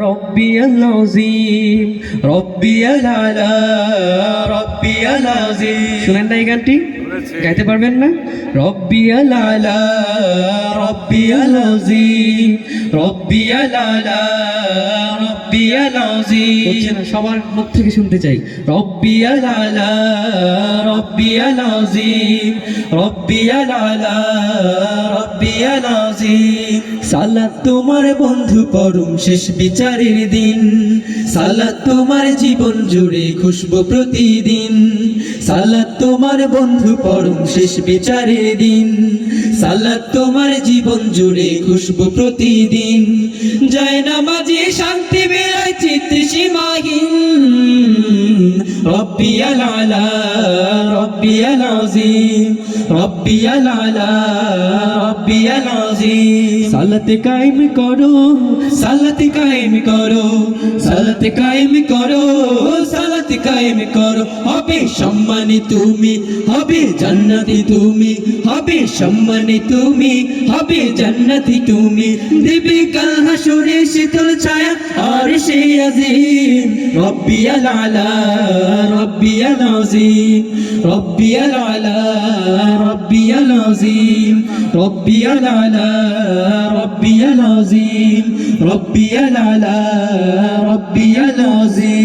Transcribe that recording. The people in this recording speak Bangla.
ربي العظيم ربي العلا ربي العظيم শুনেন না এই গানটি গাইতে পারবেন না রব্বি আলা রব্বি আলাজিম রব্বি আলা রব্বি আলাজিম হচ্ছে না সবার মুখ থেকে শুনতে চাই রব্বি আলা রব্বি আলাজিম রব্বি আলা রব্বি আলাজিম সালাত তোমার বন্ধু পরম শেষ বিচারের দিন। সালাত তোমার জীবন জুড়ে খুশবু প্রতিদিন। সালাত তোমার বন্ধু পরম শেষ বিচারের দিন। সালাত তোমার জীবন জুড়ে খুশবু প্রতিদিন। জয় নামাজি শান্তি বেড়ায় চিত্র সীমাহীন রব্বি আলা রব্বি আলাজিম রব্বি আলা রব্বি আলাজিম সালাত কায়েম করো, সালাত কায়েম করো, সালাত কায়েম করো, সালাত কায়েম করো। হবে সম্মানী তুমি, হবে জান্নাতি তুমি, হবে সম্মানী তুমি, হবে জান্নাতি তুমি। দেবে কাল হাসরে শীতল ছায়া, আর সে আজিম রব্বি আলা রব্বি আলাজিম রব্বি আলা রব্বি আলাজিম রব্বি আলা রব্বি আলাজিম রব্বি আলা রব্বি আলাজিম